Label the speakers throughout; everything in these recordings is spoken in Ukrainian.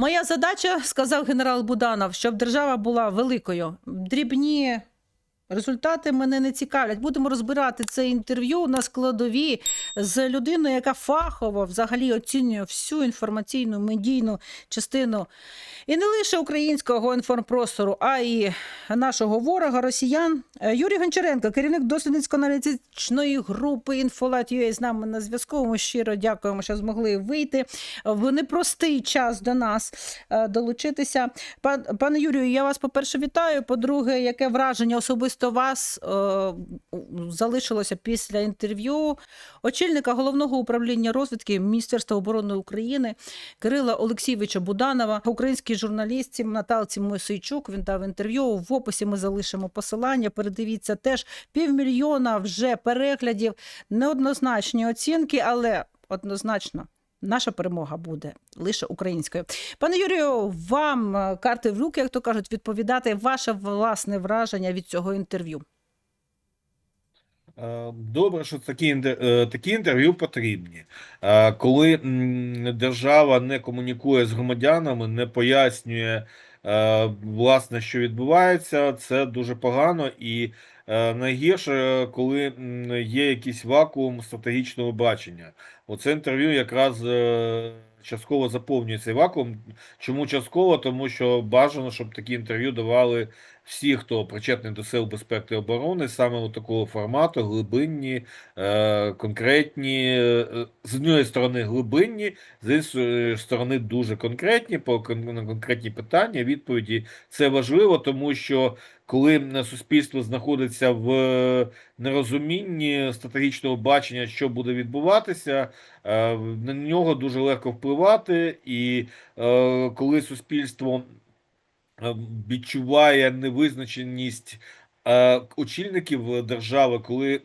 Speaker 1: Моя задача, сказав генерал Буданов, щоб держава була великою. Дрібні результати мене не цікавлять. Будемо розбирати це інтерв'ю на складові з людиною, яка фахово взагалі оцінює всю інформаційну медійну частину і не лише українського інформпростору, а й нашого ворога, росіян. Е, Юрій Гончаренко, керівник дослідницько-аналітичної групи «Інфолайт.UA» з нами на зв'язку. Ми щиро дякуємо, що змогли вийти в непростий час до нас е, долучитися. Пане Юрію, я вас, по-перше, вітаю. По-друге, яке враження особисто вас е, залишилося після інтерв'ю очільника головного управління розвідки Міністерства оборони України Кирила Олексійовича Буданова, українській журналістці Наталці Мосейчук. Він дав інтерв'ю. В описі ми залишимо посилання. Передивіться теж півмільйона вже переглядів, неоднозначні оцінки, але однозначно. Наша перемога буде лише українською. Пане Юрію, вам е, карти в руки, як то кажуть, відповідати ваше власне враження від цього інтерв'ю.
Speaker 2: Е, Добре, що такі е, такі інтерв'ю потрібні. Коли держава не комунікує з громадянами, не пояснює власне, що відбувається, це дуже погано і найгірше, коли є якийсь вакуум стратегічного бачення. Оце інтерв'ю якраз е, частково заповнює цей вакуум. Чому частково? Тому що бажано, щоб такі інтерв'ю давали всі, хто причетний до сил безпеки і оборони, саме у такого формату, глибинні, е, конкретні, е, з однієї сторони глибинні, з іншої сторони дуже конкретні, по конкретні питання, відповіді. Це важливо, тому що коли суспільство знаходиться в нерозумінні стратегічного бачення, що буде відбуватися, е, на нього дуже легко впливати, і е, коли суспільство е, відчуває невизначеність е, очільників держави, коли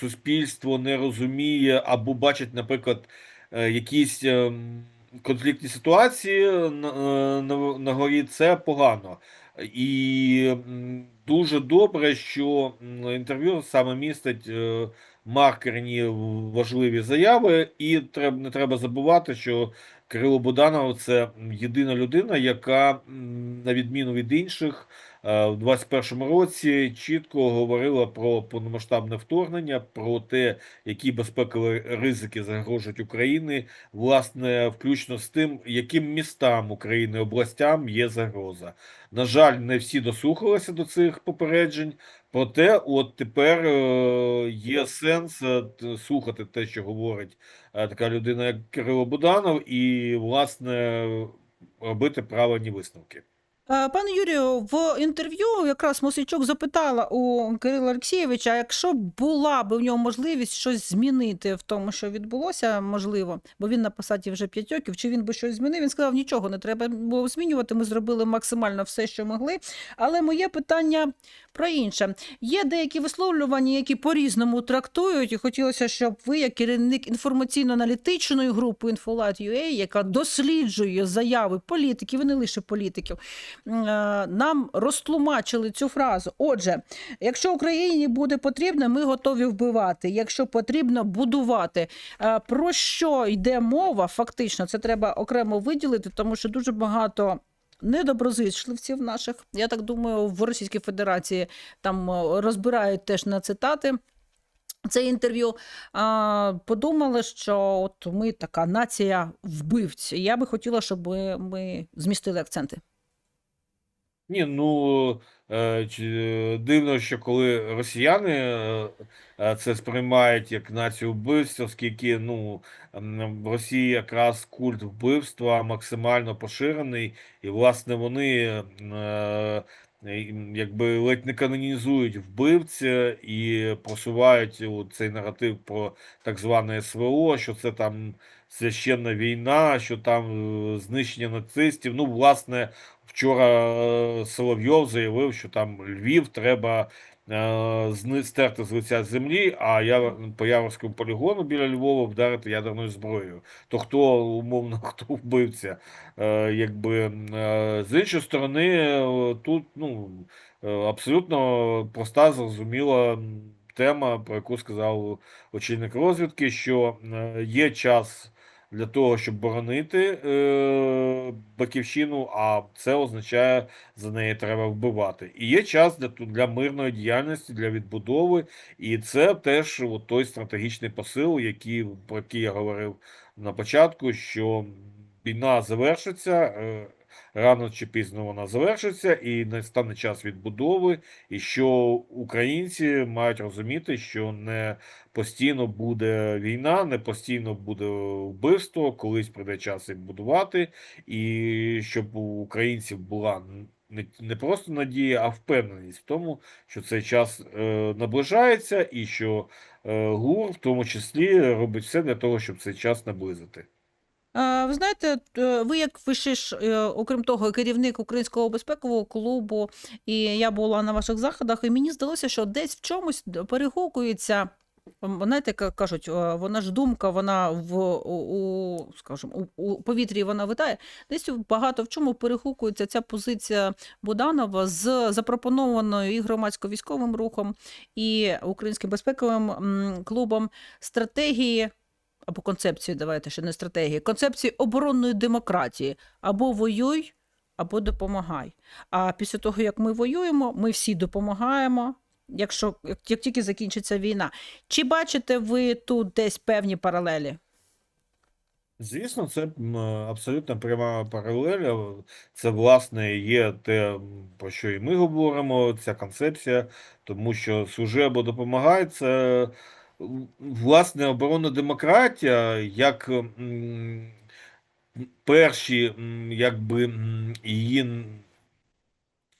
Speaker 2: суспільство не розуміє або бачить, наприклад, е, якісь ем, конфліктні ситуації на, е, на, на горі, це погано. І дуже добре, що інтерв'ю саме містить е, маркерні важливі заяви, і не треба забувати, що Кирило Буданов це єдина людина, яка, на відміну від інших, в 21-му році чітко говорила про повномасштабне вторгнення, про те, які безпекові ризики загрожують Україні, власне, включно з тим, яким містам України, областям є загроза. На жаль, не всі дослухалися до цих попереджень. Проте, от тепер е, є сенс е, слухати те, що говорить е, така людина, як Кирило Буданов, і, власне, робити правильні висновки.
Speaker 1: Е, Пане Юрію, в інтерв'ю якраз Мосійчук запитала у Кирила Олексійовича, якщо була б у нього можливість щось змінити в тому, що відбулося, можливо, бо він на посаді вже 5 років, чи він би щось змінив? Він сказав, нічого не треба було змінювати. Ми зробили максимально все, що могли. Але моє питання про інше. Є деякі висловлювання, які по-різному трактують, і хотілося, щоб ви, як керівник інформаційно-аналітичної групи Infolight.ua, яка досліджує заяви політиків, і не лише політиків, нам розтлумачили цю фразу. Отже, якщо Україні буде потрібно, ми готові вбивати. Якщо потрібно будувати. Е, Про що йде мова? Фактично, це треба окремо виділити, тому що дуже багато. Недоброзичливців наших, я так думаю, в Російській Федерації там е, розбирають теж на цитати це інтерв'ю. А, подумали, що от ми така нація вбивць. Я би хотіла, щоб ми змістили акценти.
Speaker 2: Ні, ну е, чи- дивно, що коли росіяни е, е, це сприймають як націю вбивців, оскільки ну в Росії якраз культ вбивства максимально поширений, і власне вони е, якби ледь не канонізують вбивця і просувають от цей наратив про так зване СВО, що це там священна війна, що там е, знищення нацистів. Ну, власне. Вчора е, Соловйов заявив, що там Львів треба е, стерти з лиця землі, а я по Яворському полігону біля Львова вдарити ядерною зброєю. То хто умовно хто вбивця? Е, якби з іншої сторони, тут ну абсолютно проста, зрозуміла тема, про яку сказав очільник розвідки, що є час для того, щоб боронити е, батьківщину, а це означає за неї треба вбивати. І є час для, для мирної діяльності, для відбудови, і це теж от той стратегічний посил, який, про який я говорив на початку, що війна завершиться. е, Рано чи пізно вона завершиться, і настане час відбудови, і що українці мають розуміти, що не постійно буде війна, не постійно буде вбивство, колись прийде час їх будувати, і щоб у українців була не просто надія, а впевненість в тому, що цей час е, наближається, і що е, ГУР в тому числі робить все для того, щоб цей час наблизити.
Speaker 1: Ви знаєте, ви як ви ж, е, окрім того, керівник Українського безпекового клубу, і я була на ваших заходах, і мені здалося, що десь в чомусь перегукується. Знаєте, ка- кажуть, е, вона ж думка, вона в у, скажімо, у, повітрі вона витає. Десь багато в чому перегукується ця позиція Буданова з запропонованою і громадсько-військовим рухом, і Українським безпековим клубом стратегії або концепцію, давайте ще не стратегії, концепції оборонної демократії або воюй, або допомагай. А після того, як ми воюємо, ми всі допомагаємо. Якщо як, тільки закінчиться війна, чи бачите ви тут десь певні паралелі?
Speaker 2: Звісно, це абсолютно пряма паралель. Це, власне, є те, про що і ми говоримо, ця концепція, тому що служи або допомагай, це власне оборонна демократія, як перші, якби її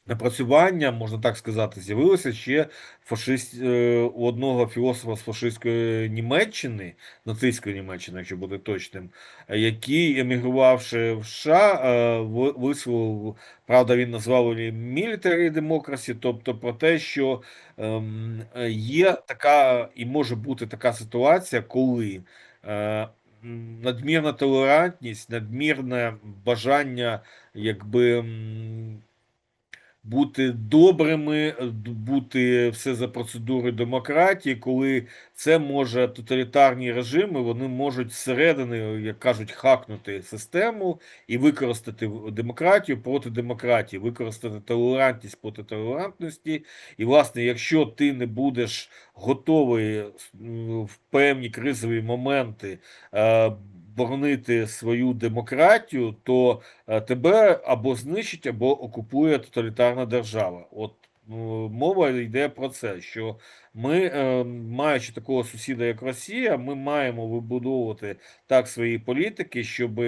Speaker 2: напрацювання, можна так сказати, з'явилося ще фашист, е, у одного філософа з фашистської Німеччини, нацистської Німеччини, якщо бути точним, який, емігрувавши в США, е, висловив, правда, він назвав її military democracy, тобто про те, що ем, є така і може бути така ситуація, коли е, надмірна толерантність, надмірне бажання, якби. Бути добрими, бути все за процедурою демократії, коли це може тоталітарні режими, вони можуть зсередини, як кажуть, хакнути систему і використати демократію проти демократії, використати толерантність проти толерантності. І, власне, якщо ти не будеш готовий в певні кризові моменти е, боронити свою демократію, то е, тебе або знищить, або окупує тоталітарна держава. От ну, мова йде про це, що ми, е, маючи такого сусіда, як Росія, ми маємо вибудовувати так свої політики, щоб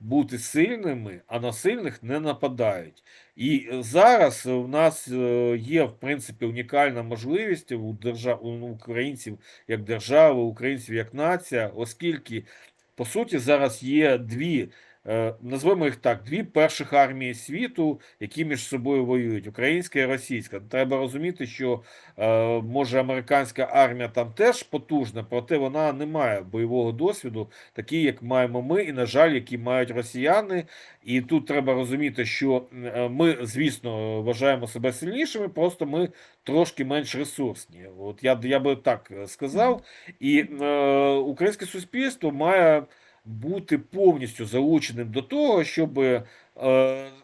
Speaker 2: бути сильними, а на сильних не нападають. І зараз в нас е, є в принципі унікальна можливість у держав у українців як держави, українців як нація, оскільки по суті зараз є дві. Е, Назвемо їх так: дві перших армії світу, які між собою воюють: українська і російська. Треба розуміти, що е, може американська армія там теж потужна, проте вона не має бойового досвіду, такий, як маємо ми, і, на жаль, які мають росіяни. І тут треба розуміти, що е, ми, звісно, вважаємо себе сильнішими, просто ми трошки менш ресурсні. От я, я би так сказав. І е, українське суспільство має бути повністю залученим до того, щоб е,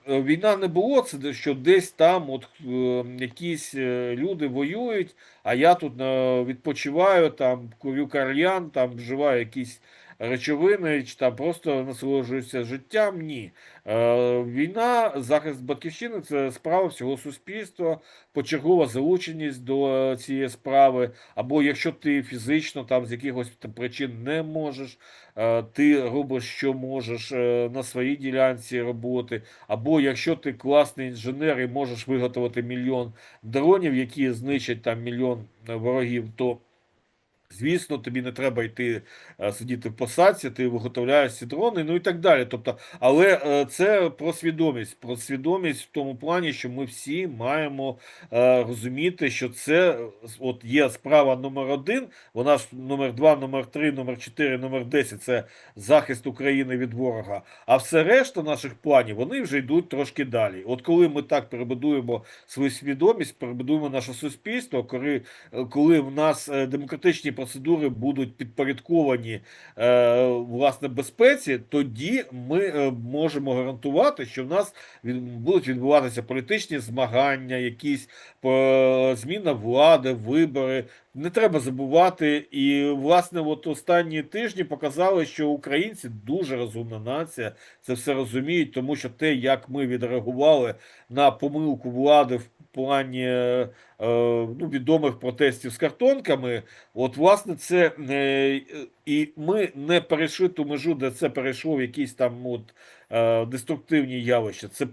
Speaker 2: війна не було, це що десь там от е, якісь е, люди воюють, а я тут е, відпочиваю, там курю кальян, там вживаю якісь речовини, чи там просто насолоджуюся життям. Ні. Е, Війна, захист батьківщини це справа всього суспільства, почергова залученість до е, цієї справи. Або якщо ти фізично там з якихось там причин не можеш, е, ти робиш, що можеш е, на своїй ділянці роботи. Або якщо ти класний інженер і можеш виготовити мільйон дронів, які знищать там мільйон е, ворогів, то Звісно, тобі не треба йти е, сидіти в посадці, ти виготовляєш ці дрони, ну і так далі. Тобто, але е, це про свідомість, про свідомість в тому плані, що ми всі маємо е, розуміти, що це от є справа номер один, вона ж номер два, номер три, номер чотири, номер десять це захист України від ворога. А все решта наших планів вони вже йдуть трошки далі. От коли ми так перебудуємо свою свідомість, перебудуємо наше суспільство, коли, коли в нас демократичні процедури будуть підпорядковані е, власне безпеці, тоді ми е, можемо гарантувати, що в нас від, будуть відбуватися політичні змагання, якісь е, зміна влади, вибори. Не треба забувати, і власне, от останні тижні показали, що українці дуже розумна нація, це все розуміють, тому що те, як ми відреагували на помилку влади в плані е, ну, відомих протестів з картонками, от власне це е, і ми не перейшли ту межу, де це перейшло в якісь там от е, деструктивні явища. Це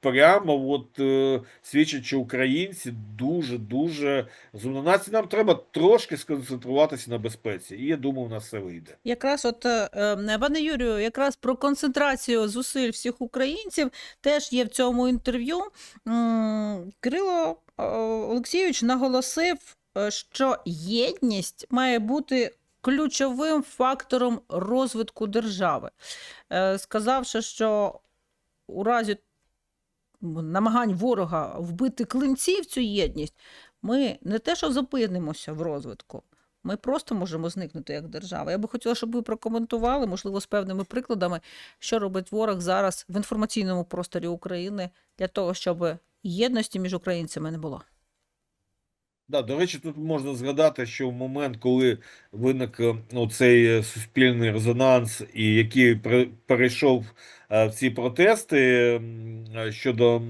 Speaker 2: прямо от е, свідчить, що українці дуже дуже розумна нація. Нам треба трошки сконцентруватися на безпеці, і я думаю, у нас все вийде.
Speaker 1: Якраз от, е, е, пане Юрію, якраз про концентрацію зусиль всіх українців теж є в цьому інтерв'ю. Кирило е, Олексійович наголосив, що єдність має бути ключовим фактором розвитку держави, сказавши, що у разі намагань ворога вбити клинці в цю єдність, ми не те, що зупинимося в розвитку, ми просто можемо зникнути як держава. Я би хотіла, щоб ви прокоментували, можливо, з певними прикладами, що робить ворог зараз в інформаційному просторі України для того, щоб єдності між українцями не було.
Speaker 2: Да, до речі, тут можна згадати, що в момент, коли виник е, цей е, суспільний резонанс, і який пере- перейшов е, в ці протести щодо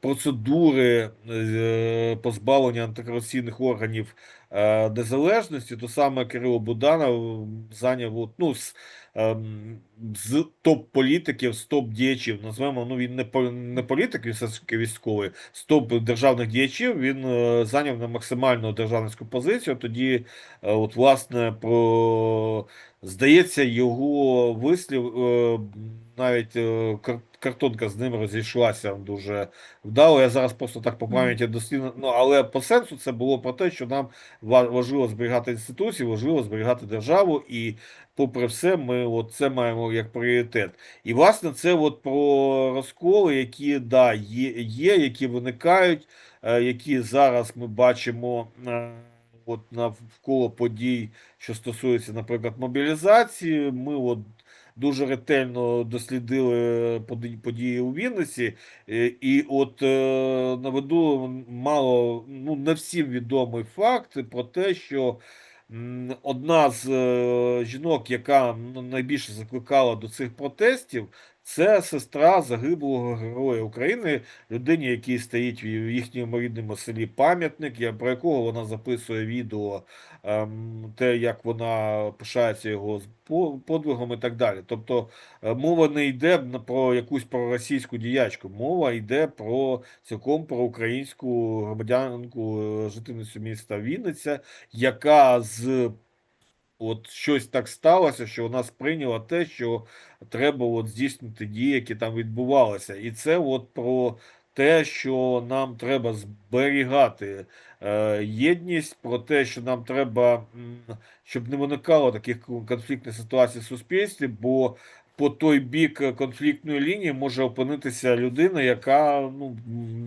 Speaker 2: процедури позбавлення антикорупційних органів незалежності, то саме Кирило Буданов зайняв ну, з, ем, з топ-політиків, з топ-діячів, назвемо, ну він не, не політик, він все ж таки військовий, з топ державних діячів він е, зайняв на максимальну державницьку позицію. Тоді, е, от, власне, про здається, його вислів, е, навіть е, картонка з ним розійшлася дуже вдало. Я зараз просто так по пам'яті дослідно. Ну, але по сенсу це було про те, що нам ва- важливо зберігати інституції, важливо зберігати державу, і попри все, ми от це маємо як пріоритет. І власне це от про розколи, які да, є, є, які виникають, е, які зараз ми бачимо е, от навколо подій, що стосуються, наприклад, мобілізації. Ми от дуже ретельно дослідили події у Вінниці, е, і от е, наведу мало, ну не всім відомий факт про те, що одна з е, жінок, яка ну, найбільше закликала до цих протестів, це сестра загиблого героя України, людині, який стоїть в їхньому рідному селі пам'ятник, про якого вона записує відео, ем, те, як вона пишається його подвигом і так далі. Тобто е, мова не йде про якусь проросійську діячку, мова йде про цілком про українську громадянку, е, жительницю міста Вінниця, яка з От щось так сталося, що у нас прийняло те, що треба от здійснити дії, які там відбувалися. І це от про те, що нам треба зберігати е, єдність, про те, що нам треба, щоб не виникало таких конфліктних ситуацій в суспільстві, бо по той бік конфліктної лінії може опинитися людина, яка ну,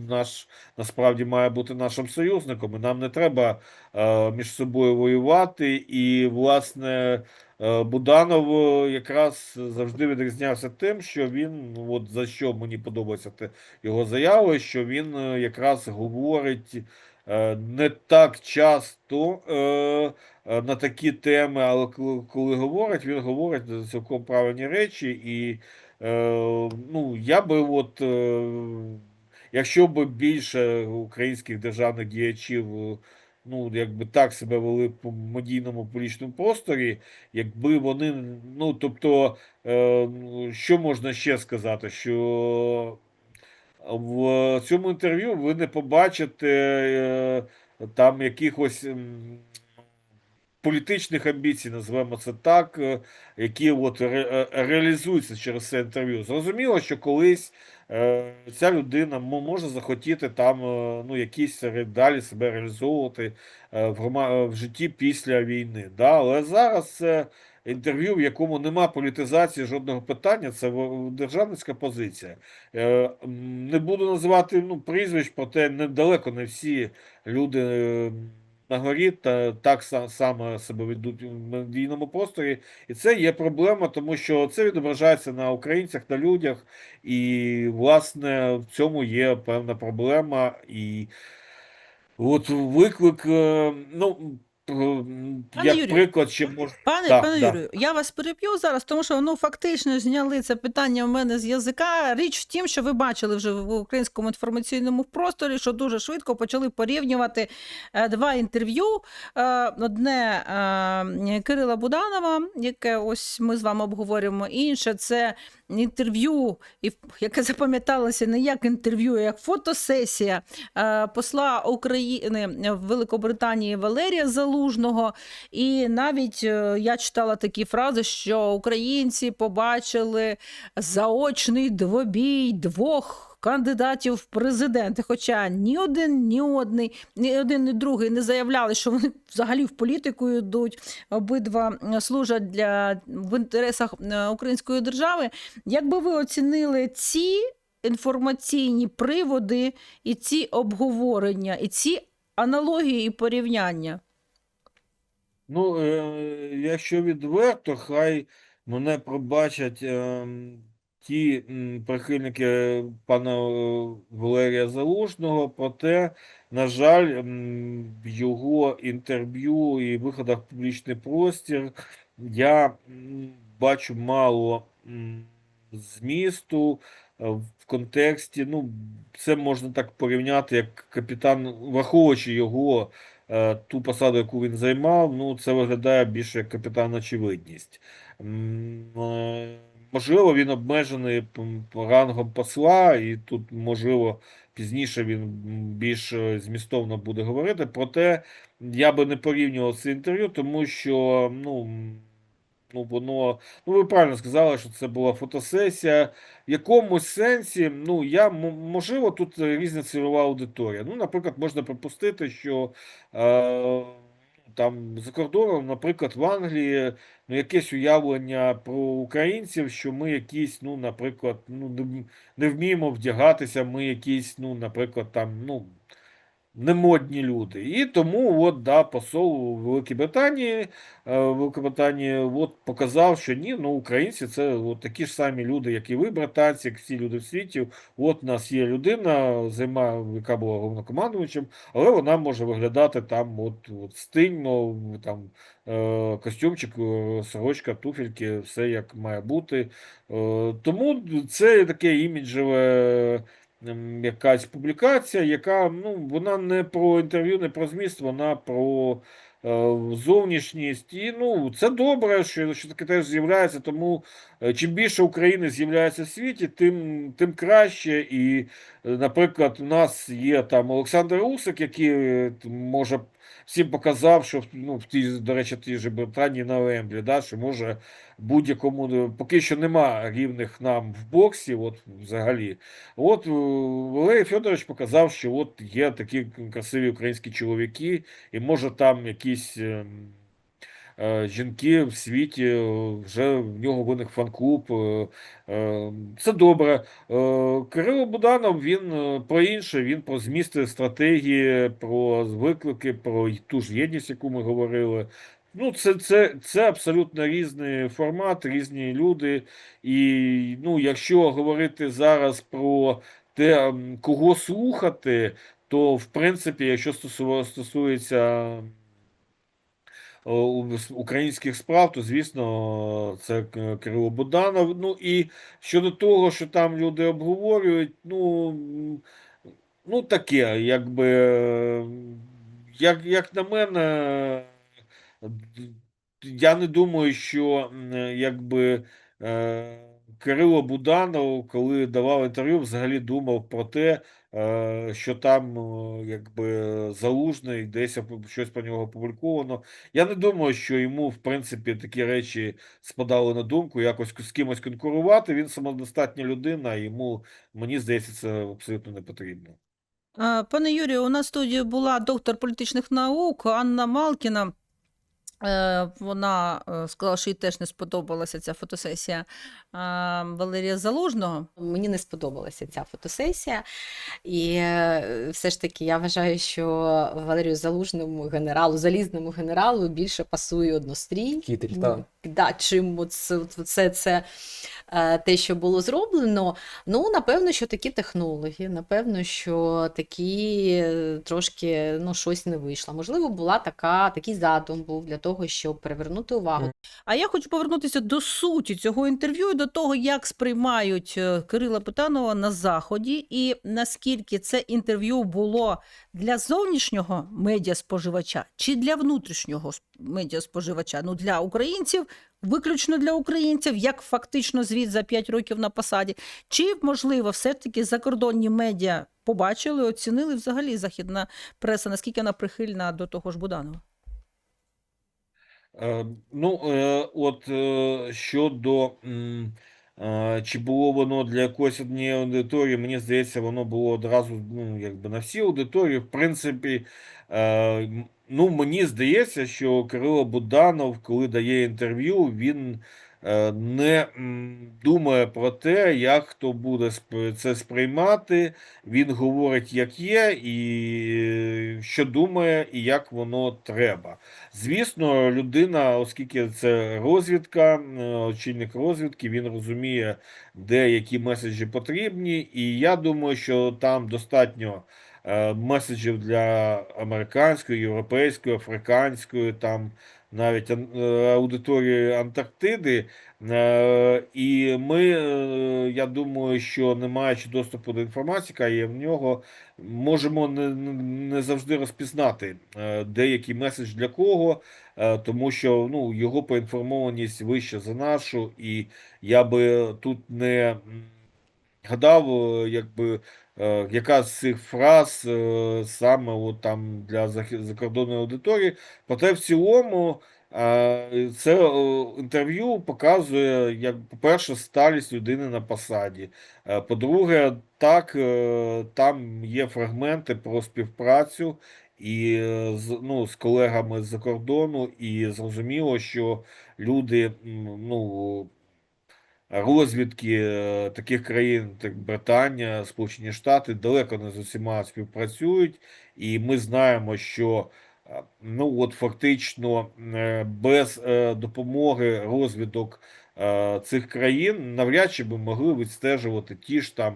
Speaker 2: наш насправді має бути нашим союзником, і нам не треба е, між собою воювати. І, власне, е, Буданов е, якраз завжди відрізнявся тим, що він, от за що мені подобається його заяви, що він е, якраз говорить е, не так часто е, е, на такі теми, але коли, говорить, він говорить цілком правильні речі. І е, ну, я би от. е, Якщо б більше українських державних діячів е, ну, якби так себе вели по медійному публічному просторі, якби вони, ну, тобто, е, що можна ще сказати, що в цьому інтерв'ю ви не побачите е, там якихось політичних амбіцій, назвемо це так, е, які от е, реалізуються через це інтерв'ю. Зрозуміло, що колись е, ця людина може захотіти там ну, якісь далі себе реалізовувати е, в, в житті після війни. Да? Але зараз це інтерв'ю, в якому нема політизації жодного питання, це державницька позиція. Не буду називати ну, прізвищ, проте недалеко не всі люди. На горі та так само себе ведуть в медійному просторі. І це є проблема, тому що це відображається на українцях, на людях, і, власне, в цьому є певна проблема. І от виклик, е, ну, як
Speaker 1: Юрію,
Speaker 2: приклад, ще може.
Speaker 1: Пане,
Speaker 2: Да,
Speaker 1: пане
Speaker 2: да.
Speaker 1: Юрію, я вас переб'ю зараз, тому що ну фактично зняли це питання в мене з язика. Річ в тім, що ви бачили вже в українському інформаційному просторі, що дуже швидко почали порівнювати е, два інтерв'ю. Е, Одне е, Кирила Буданова, яке ось ми з вами обговорюємо. Інше це інтерв'ю, яке запам'яталося не як інтерв'ю, а як фотосесія е, посла України в Великобританії Валерія Залужного. І навіть е, я читала такі фрази, що українці побачили заочний двобій двох. Кандидатів в президенти, хоча ні один, ні одний, ні один, ні другий не заявляли, що вони взагалі в політику йдуть. Обидва служать для в інтересах української держави. Як би ви оцінили ці інформаційні приводи і ці обговорення, і ці аналогії і порівняння?
Speaker 2: Ну, е, якщо відверто, хай мене пробачать ем, ті прихильники пана е, Валерія Залужного, проте, на жаль, його інтерв'ю і виходах в публічний простір я бачу мало змісту е, в контексті. Ну, це можна так порівняти, як капітан, враховуючи його е, ту посаду, яку він займав, ну це виглядає більше як капітан очевидність. Можливо, він обмежений рангом посла, і тут, можливо, пізніше він більш е, змістовно буде говорити. Проте я би не порівнював це інтерв'ю, тому що ну, ну, воно, ну ви правильно сказали, що це була фотосесія. В якомусь сенсі, ну я можливо, тут різна цільова аудиторія. Ну, наприклад, можна припустити, що е, там за кордоном, наприклад, в Англії, ну, якесь уявлення про українців, що ми якісь, ну, наприклад, ну, не, вміємо вдягатися, ми якісь, ну, наприклад, там, ну. Немодні люди. І тому от, да, посол Великій Британії, е, Великобританії от, показав, що ні, ну українці це от такі ж самі люди, як і ви, британці, як всі люди в світі. От у нас є людина, займа, яка була головнокомандувачем, але вона може виглядати там от, от стильно, там е, костюмчик, е, сорочка, туфельки, все як має бути. Тому це таке іміджеве якась публікація, яка ну, вона не про інтерв'ю, не про зміст, вона про е, зовнішність. І ну, це добре, що, що таке теж з'являється. Тому е, чим більше України з'являється в світі, тим, тим краще. І, е, наприклад, у нас є там Олександр Усик, який може всім показав, що ну, в тій, до речі, тій же Британії на Вемблі, да, що може будь-якому е, поки що нема рівних нам в боксі, от взагалі. От е, Валерій Федорович показав, що от є такі красиві українські чоловіки, і може там якісь ем, е, жінки в світі, е, вже в нього виник фан-клуб. е, е, Це добре. Е, Кирило Буданов він е, про інше, він про змісти стратегії, про виклики, про ту ж єдність, яку ми говорили. Ну, це, це, це абсолютно різний формат, різні люди. І ну, якщо говорити зараз про те, кого слухати, то в принципі, якщо стосу- стосується українських справ, то звісно, це Кирило Буданов. Ну і щодо того, що там люди обговорюють, ну, ну таке, якби, е, як, як на мене, я не думаю, що якби е, Кирило Буданов, коли давав інтерв'ю, взагалі думав про те, е, що там е, якби залужний, десь щось про нього опубліковано. Я не думаю, що йому, в принципі, такі речі спадали на думку, якось з кимось конкурувати. Він самодостатня людина, йому, мені здається, це абсолютно не потрібно.
Speaker 1: Пане Юрію, у нас студії була доктор політичних наук Анна Малкіна. Е, Вона е, сказала, що їй теж не сподобалася ця фотосесія е, Валерія Залужного.
Speaker 3: Мені не сподобалася ця фотосесія, і все ж таки я вважаю, що Валерію Залужному генералу, залізному генералу більше пасує однострій.
Speaker 4: Кітель, так.
Speaker 3: Да, чим от це, це те, що було зроблено. Ну, напевно, що такі технології, напевно, що такі трошки ну, щось не вийшло. Можливо, була така, такий задум був для того, щоб привернути увагу.
Speaker 1: А я хочу повернутися до суті цього інтерв'ю до того, як сприймають е, Кирила Питанова на заході, і наскільки це інтерв'ю було для зовнішнього медіаспоживача чи для внутрішнього медіаспоживача. Ну для українців, виключно для українців, як фактично звіт за 5 років на посаді. Чи можливо, все ж таки закордонні медіа побачили, оцінили взагалі західна преса, наскільки вона прихильна до того ж Буданова?
Speaker 2: Е, Ну, е, от щодо е, чи було воно для якоїсь однієї аудиторії, мені здається, воно було одразу ну, якби на всі аудиторії. В принципі, ну, мені здається, що Кирило Буданов, коли дає інтерв'ю, він не думає про те, як хто буде це сприймати. Він говорить, як є, і е, що думає, і як воно треба. Звісно, людина, оскільки це розвідка, е, очільник розвідки, він розуміє, де які меседжі потрібні, і я думаю, що там достатньо е, меседжів для американської, європейської, африканської, там навіть е, аудиторії Антарктиди. Е, І ми, е, я думаю, що не маючи доступу до інформації, яка є в нього, можемо не, не завжди розпізнати деякий меседж для кого, тому що ну, його поінформованість вища за нашу, і я би тут не гадав, е, якби, е, яка з цих фраз е, саме от там для закордонної аудиторії. Проте в цілому це інтерв'ю показує, як, по-перше, сталість людини на посаді. По-друге, так, там є фрагменти про співпрацю і ну, з колегами з-за кордону, і зрозуміло, що люди, ну, розвідки е, таких країн, як Британія, Сполучені Штати, далеко не з усіма співпрацюють, і ми знаємо, що е, ну от фактично е, без допомоги розвідок цих країн навряд чи би могли відстежувати ті ж там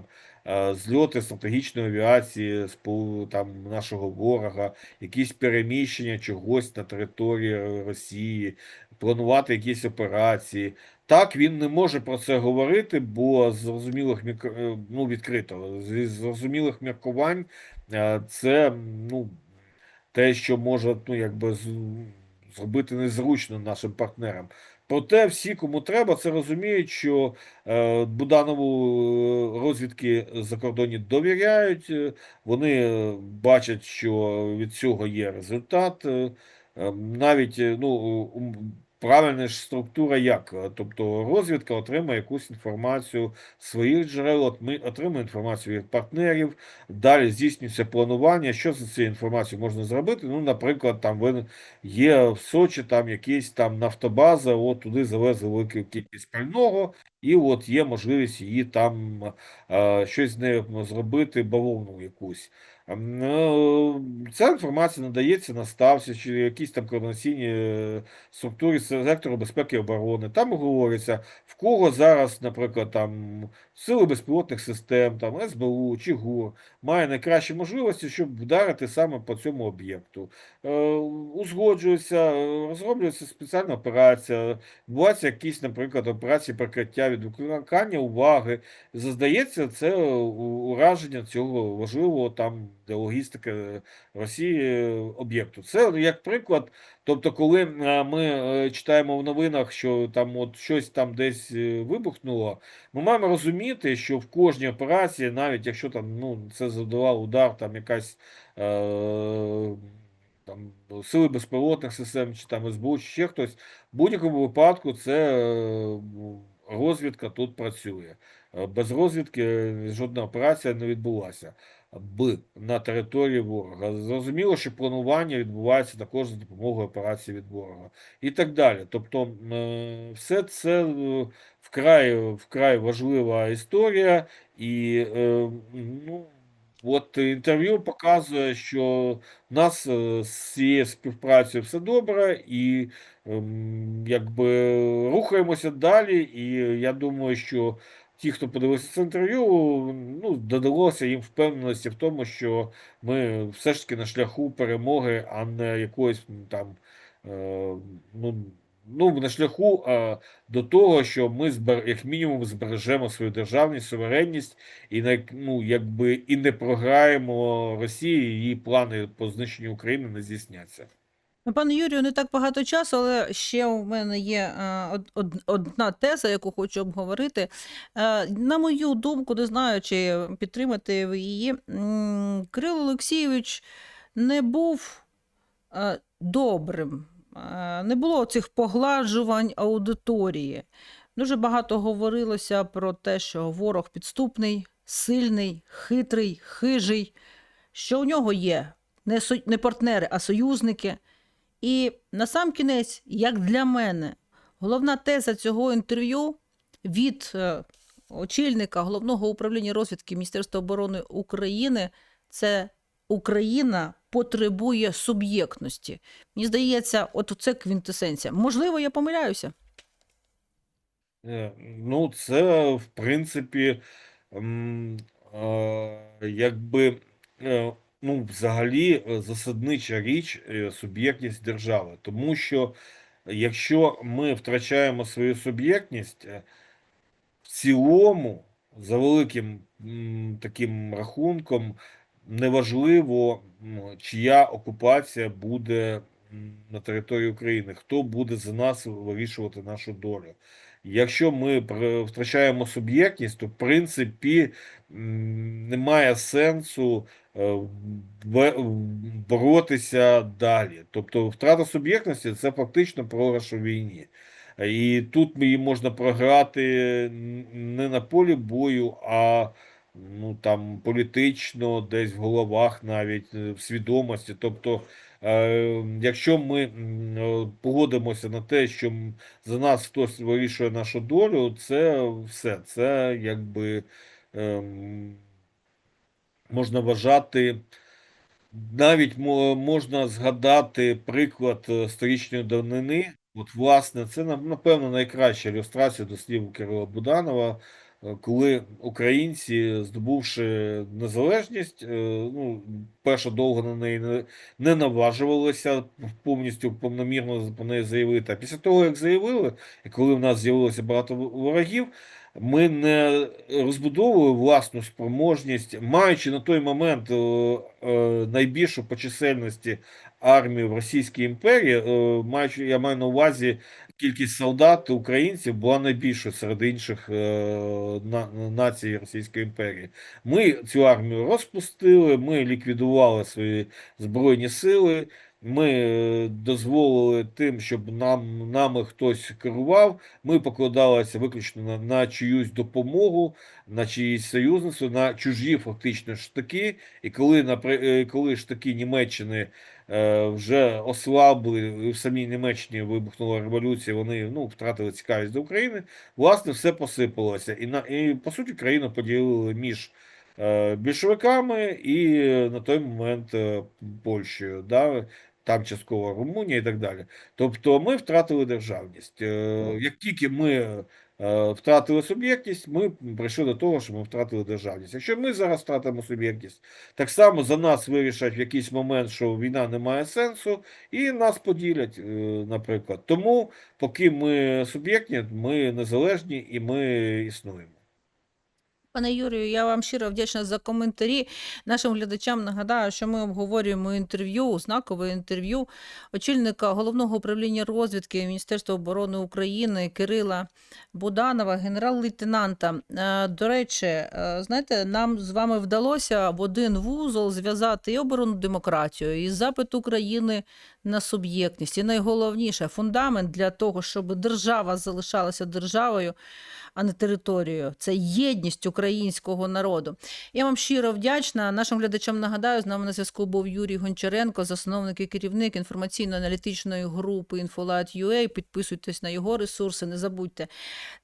Speaker 2: зльоти стратегічної авіації там нашого ворога, якісь переміщення чогось на території Росії, планувати якісь операції. Так, він не може про це говорити, бо з зрозумілих е, ну, відкрито, з зрозумілих міркувань е, це ну, те, що може ну, якби, зробити незручно нашим партнерам. Проте всі, кому треба, це розуміють, що е, Буданову розвідки закордонні довіряють, вони бачать, що від цього є результат. е, е, Навіть ну, правильна ж структура як? Е, Тобто розвідка отримує якусь інформацію з своїх джерел, отми- отримує інформацію від партнерів, далі здійснюється планування. Що за цією інформацією можна зробити? Ну, наприклад, там є в Сочі там якісь там нафтобаза, от туди завезли велику кількість пального, і от є можливість її там е, щось з нею зробити, бавовну якусь. Ем, е, Ця інформація надається на ставці чи якісь там координаційні е, структурі сектору безпеки і оборони. Там говориться, в кого зараз, наприклад, там сили безпілотних систем, там СБУ чи ГУР має найкращі можливості, щоб вдарити саме по цьому об'єкту. Е, Узгоджується, е, розроблюється спеціальна операція, відбуваються якісь, наприклад, операції прикриття відволікання уваги. Заздається, це ураження цього важливого там для логістики Росії е, об'єкту. Це як приклад. Тобто, коли е, ми е, читаємо в новинах, що там от щось там десь вибухнуло, ми маємо розуміти, що в кожній операції, навіть якщо там ну це задавав удар, там якась е, там сили безпілотних систем, чи там СБУ, чи ще хтось, в будь-якому випадку це розвідка тут працює. Без розвідки жодна операція не відбулася б на території ворога. Зрозуміло, що планування відбувається також за допомогою операції від ворога і так далі. Тобто, е, все це е, вкрай, вкрай важлива історія, і е, ну, от інтерв'ю показує, що в нас з цією співпрацею все добре, і ем, якби рухаємося далі. І я думаю, що ті, хто подивився це інтерв'ю, ну, додалося їм впевненості в тому, що ми все ж таки на шляху перемоги, а не якоїсь там е, ну, ну, на шляху е, до того, що ми збер, як мінімум збережемо свою державність, суверенність і не, ну, якби, і не програємо Росії, її плани по знищенню України не здійсняться.
Speaker 1: Ну, Пане Юрію, не так багато часу, але ще у мене є е, од- од- одна теза, яку хочу обговорити. Е, На мою думку, не знаю, чи підтримати ви її. Кирило Олексійович не був е, добрим. Не було цих погладжувань аудиторії. Дуже багато говорилося про те, що ворог підступний, сильний, хитрий, хижий, що у нього є не партнери, а союзники. І на сам кінець, як для мене, головна теза цього інтерв'ю від е, очільника головного управління розвідки Міністерства оборони України це Україна потребує суб'єктності. Мені здається, от це квінтесенція. Можливо, я помиляюся.
Speaker 2: Е, Ну, це, в принципі, е, якби, ну, взагалі е, засаднича річ е, суб'єктність держави. Тому що якщо ми втрачаємо свою суб'єктність, е, в цілому, за великим таким рахунком, неважливо, чия окупація буде на території України, хто буде за нас вирішувати нашу долю. Якщо ми втрачаємо суб'єктність, то в принципі немає сенсу боротися далі. Тобто втрата суб'єктності це фактично програш у війні. І тут її можна програти не на полі бою, а ну там політично, десь в головах, навіть е, в свідомості. Тобто, е, якщо ми е, погодимося на те, що за нас хтось вирішує нашу долю, це все. Це якби ем, можна вважати. Навіть можна згадати приклад е, сторічної давнини. От, власне, це напевно найкраща ілюстрація до слів Кирила Буданова, е, коли українці, здобувши незалежність, е, ну, перше довго на неї не, не наважувалися повністю повномірно про неї заявити. А після того, як заявили, і коли в нас з'явилося багато ворогів, ми не розбудовували власну спроможність, маючи на той момент е, е, найбільшу по чисельності армію в Російській імперії, е, маючи, я маю на увазі кількість солдат українців була найбільшою серед інших на, націй Російської імперії. Ми цю армію розпустили, ми ліквідували свої збройні сили. Ми е, дозволили тим, щоб нам нами хтось керував. Ми покладалися виключно на, на чиюсь допомогу, на чиїсь союзництво, на чужі фактично штаки. І коли е, коли штаки Німеччини е, вже ослабли, в самій Німеччині вибухнула революція, вони ну, втратили цікавість до України, власне, все посипалося. І, на, і по суті країну поділили між е, більшовиками і на той момент Польщею. Да? Там частково Румунія і так далі. Тобто ми втратили державність. Е, Як тільки ми е, втратили суб'єктність, ми прийшли до того, що ми втратили державність. Якщо ми зараз втратимо суб'єктність, так само за нас вирішать в якийсь момент, що війна не має сенсу, і нас поділять, е, наприклад. Тому, поки ми суб'єктні, ми незалежні і ми існуємо.
Speaker 1: Пане Юрію, я вам щиро вдячна за коментарі. Нашим глядачам нагадаю, що ми обговорюємо інтерв'ю, знакове інтерв'ю очільника головного управління розвідки Міністерства оборони України Кирила Буданова, генерал-лейтенанта. Е, До речі, е, знаєте, нам з вами вдалося в один вузол зв'язати і оборону демократію, і запит України на суб'єктність. І найголовніше фундамент для того, щоб держава залишалася державою, а не територією. Це єдність українського народу. Я вам щиро вдячна. Нашим глядачам нагадаю, з нами на зв'язку був Юрій Гончаренко, засновник і керівник інформаційно-аналітичної групи Infolat.ua. Підписуйтесь на його ресурси. Не забудьте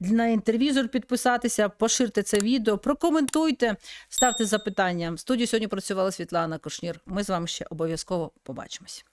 Speaker 1: на інтервізор підписатися, поширте це відео, прокоментуйте, ставте запитання. В студії сьогодні працювала Світлана Кушнір. Ми з вами ще обов'язково побачимось.